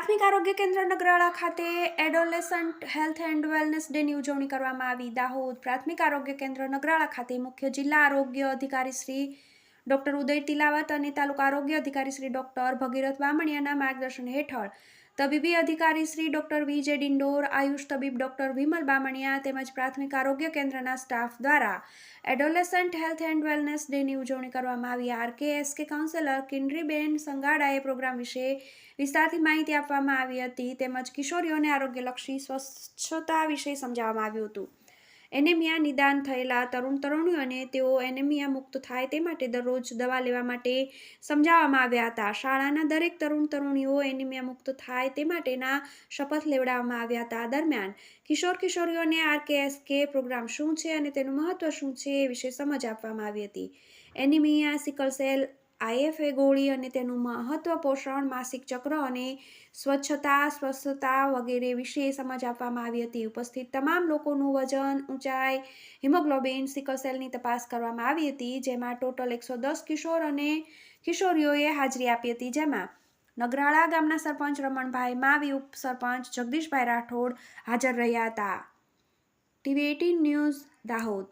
પ્રાથમિક આરોગ્ય કેન્દ્ર નગરાળા ખાતે એડોલેસન્ટ હેલ્થ એન્ડ વેલનેસ ડેની ઉજવણી કરવામાં આવી. દાહોદ પ્રાથમિક આરોગ્ય કેન્દ્ર નગરાળા ખાતે મુખ્ય જિલ્લા આરોગ્ય અધિકારી શ્રી ડોક્ટર ઉદય તિલાવત અને તાલુકા આરોગ્ય અધિકારી શ્રી ડોક્ટર ભગીરથ બામણિયાના માર્ગદર્શન હેઠળ તબીબી અધિકારી શ્રી ડોક્ટર વિજય ડિંડોર, આયુષ તબીબ ડોક્ટર વિમલ બામણિયા તેમજ પ્રાથમિક આરોગ્ય કેન્દ્રના સ્ટાફ દ્વારા એડોલેસન્ટ હેલ્થ એન્ડ વેલનેસ ડેની ઉજવણી કરવામાં આવી. આર કે એસ કે કાઉન્સેલર કિન્ડરીબેન સંગાડાએ પ્રોગ્રામ વિશે વિસ્તારથી માહિતી આપવામાં આવી હતી તેમજ કિશોરીઓને આરોગ્યલક્ષી સ્વચ્છતા વિશે સમજાવવામાં આવ્યું હતું. એનેમિયા નિદાન થયેલા તરુણ તરુણીઓને તેઓ એનેમિયા મુક્ત થાય તે માટે દરરોજ દવા લેવા માટે સમજાવવામાં આવ્યા હતા. શાળાના દરેક તરુણ તરુણીઓ એનેમિયા મુક્ત થાય તે માટેના શપથ લેવડાવવામાં આવ્યા હતા. દરમિયાન કિશોર કિશોરીઓને આરકેએસકે પ્રોગ્રામ શું છે અને તેનું મહત્વ શું છે એ વિશે સમજ આપવામાં આવી હતી. એનિમિયા સિકલ સેલ આઈએફએ ગોળી અને તેનું મહત્વ પોષણ, માસિક ચક્ર અને સ્વચ્છતા, સ્વસ્થતા વગેરે વિશે સમજ આપવામાં આવી હતી. ઉપસ્થિત તમામ લોકોનું વજન ઊંચાઈ, હિમોગ્લોબિન સિકલસેલની તપાસ કરવામાં આવી હતી, જેમાં ટોટલ એકસો દસ કિશોર અને કિશોરીઓએ હાજરી આપી હતી. જેમાં નગરાળા ગામના સરપંચ રમણભાઈ માવી ઉપસરપંચ જગદીશભાઈ રાઠોડ હાજર રહ્યા હતા. TV eighteen news Dahod.